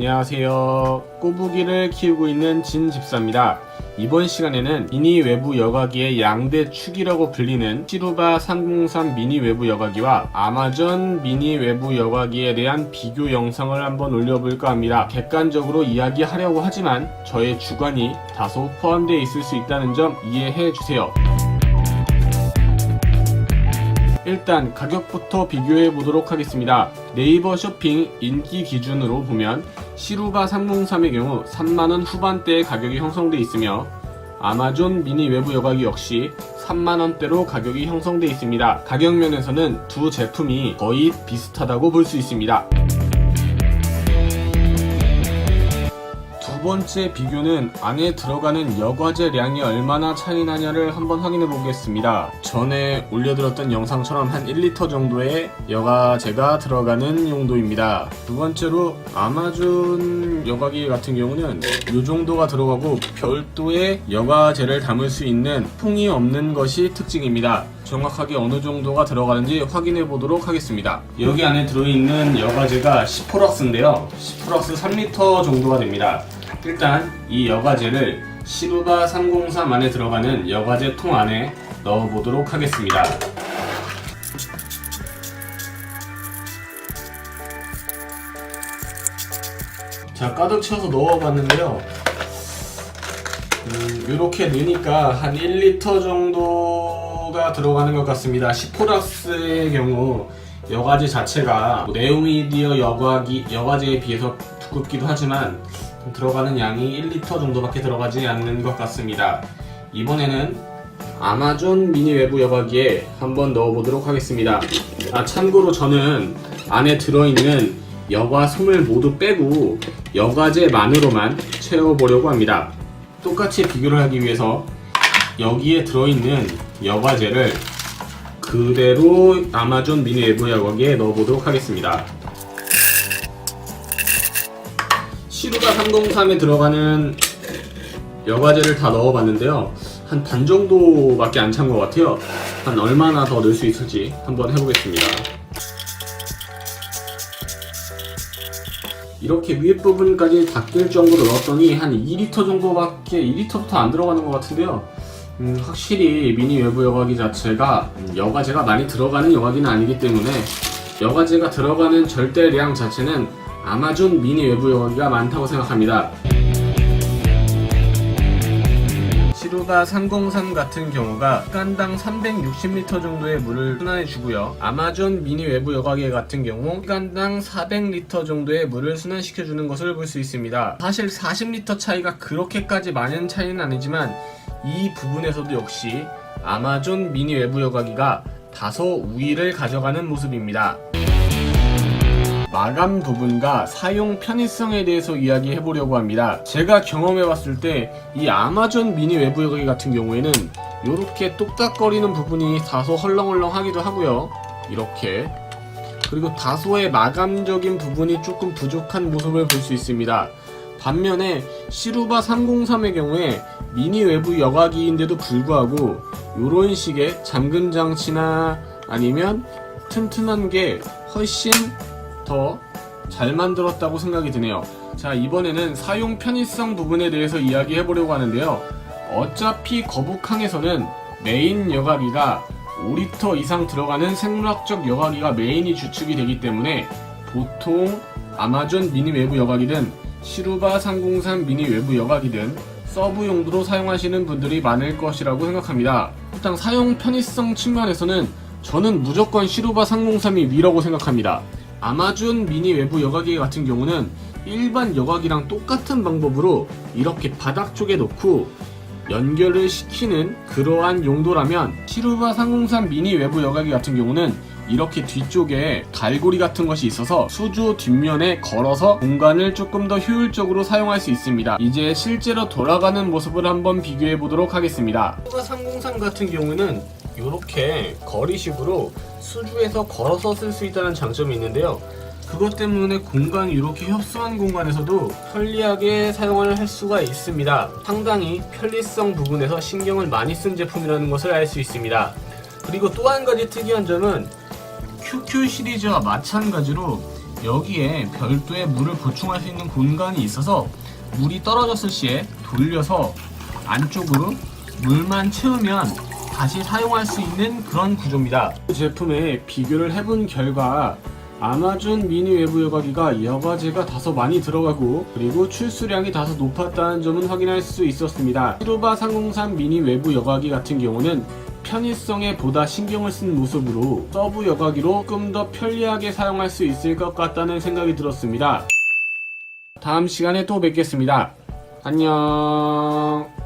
안녕하세요. 꼬부기를 키우고 있는 진 집사입니다. 이번 시간에는 미니 외부 여과기의 양대 축이라고 불리는 시루바 303 미니 외부 여과기와 아마존 미니 외부 여과기에 대한 비교 영상을 한번 올려볼까 합니다. 객관적으로 이야기하려고 하지만 저의 주관이 다소 포함되어 있을 수 있다는 점 이해해 주세요. 일단 가격부터 비교해 보도록 하겠습니다. 네이버 쇼핑 인기 기준으로 보면 시루바 303의 경우 3만원 후반대의 가격이 형성돼 있으며 아마존 미니 외부 여과기 역시 3만원대로 가격이 형성돼 있습니다. 가격 면에서는 두 제품이 거의 비슷하다고 볼 수 있습니다. 두 번째 비교는 안에 들어가는 여과제량이 얼마나 차이 나냐를 한번 확인해 보겠습니다. 전에 올려드렸던 영상처럼 한 1리터 정도의 여과제가 들어가는 용도입니다. 두 번째로 아마존 여과기 같은 경우는 이 정도가 들어가고 별도의 여과제를 담을 수 있는 통이 없는 것이 특징입니다. 정확하게 어느 정도가 들어가는지 확인해 보도록 하겠습니다. 여기 안에 들어있는 여과제가 10프락스인데요. 10프락스 3리터 정도가 됩니다. 일단 이 여과제를 시루바 303 안에 들어가는 여과제 통 안에 넣어 보도록 하겠습니다. 자 가득 채워서 넣어봤는데요. 음, 이렇게 넣으니까 한 1리터 정도가 들어가는 것 같습니다. 시포락스의 경우 여과제 자체가 뭐 네오미디어 여과기, 여과제에 비해서 두껍기도 하지만 들어가는 양이 1리터 정도밖에 들어가지 않는 것 같습니다. 이번에는 아마존 미니 외부 여과기에 한번 넣어보도록 하겠습니다. 아, 참고로 저는 안에 들어있는 여과 솜을 모두 빼고 여과제만으로만 채워보려고 합니다. 똑같이 비교를 하기 위해서 여기에 들어있는 여과제를 그대로 아마존 미니 외부 여과기에 넣어보도록 하겠습니다. 시루가 303에 들어가는 여과제를 다 넣어봤는데요. 한 반 정도밖에 안 찬 것 같아요. 한 얼마나 더 넣을 수 있을지 한번 해보겠습니다. 이렇게 위에 부분까지 닦일 정도로 넣었더니 한 2리터 정도밖에 2리터부터 안 들어가는 것 같은데요. 음, 확실히 미니 외부 여과기 자체가 음, 여과제가 많이 들어가는 여과기는 아니기 때문에 여과제가 들어가는 절대량 자체는 아마존 미니 외부 여과기가 많다고 생각합니다. 시루바 303 같은 경우가 시간당 360리터 정도의 물을 순환해 주고요. 아마존 미니 외부 여과기 같은 경우 시간당 400리터 정도의 물을 순환시켜 주는 것을 볼 수 있습니다. 사실 40리터 차이가 그렇게까지 많은 차이는 아니지만 이 부분에서도 역시 아마존 미니 외부 여과기가 다소 우위를 가져가는 모습입니다. 마감 부분과 사용 편의성에 대해서 이야기해 보려고 합니다. 제가 경험해 봤을 때 이 아마존 미니 외부 여과기 같은 경우에는 이렇게 똑딱거리는 부분이 다소 헐렁헐렁하기도 하고요. 이렇게 그리고 다소의 마감적인 부분이 조금 부족한 모습을 볼 수 있습니다. 반면에 시루바 303의 경우에 미니 외부 여과기인데도 불구하고 이런 식의 잠금 장치나 아니면 튼튼한 게 훨씬 더 잘 만들었다고 생각이 드네요. 자, 이번에는 사용 편의성 부분에 대해서 이야기해 보려고 하는데요. 어차피 거북항에서는 메인 여과기가 5리터 이상 들어가는 생물학적 여과기가 메인이 주축이 되기 때문에 보통 아마존 미니 외부 여과기든 시루바 303 미니 외부 여과기든 서브 용도로 사용하시는 분들이 많을 것이라고 생각합니다. 일단 사용 편의성 측면에서는 저는 무조건 시루바 303이 위라고 생각합니다. 아마존 미니 외부 여과기 같은 경우는 일반 여과기랑 똑같은 방법으로 이렇게 바닥 쪽에 놓고 연결을 시키는 그러한 용도라면 시루바 303 미니 외부 여과기 같은 경우는 이렇게 뒤쪽에 갈고리 같은 것이 있어서 수조 뒷면에 걸어서 공간을 조금 더 효율적으로 사용할 수 있습니다. 이제 실제로 돌아가는 모습을 한번 비교해 보도록 하겠습니다. 시루바 303 같은 경우는 이렇게 거리식으로 수주에서 걸어서 쓸 수 있다는 장점이 있는데요. 그것 때문에 공간이 이렇게 협소한 공간에서도 편리하게 사용을 할 수가 있습니다. 상당히 편리성 부분에서 신경을 많이 쓴 제품이라는 것을 알 수 있습니다. 그리고 또 한 가지 특이한 점은 QQ 시리즈와 마찬가지로 여기에 별도의 물을 보충할 수 있는 공간이 있어서 물이 떨어졌을 시에 돌려서 안쪽으로 물만 채우면 다시 사용할 수 있는 그런 구조입니다. 이 제품에 비교를 해본 결과 아마존 미니 외부 여과기가 여과제가 다소 많이 들어가고 그리고 출수량이 다소 높았다는 점은 확인할 수 있었습니다. 시로바 303 미니 외부 여과기 같은 경우는 편의성에 보다 신경을 쓴 모습으로 서브 여과기로 조금 더 편리하게 사용할 수 있을 것 같다는 생각이 들었습니다. 다음 시간에 또 뵙겠습니다. 안녕.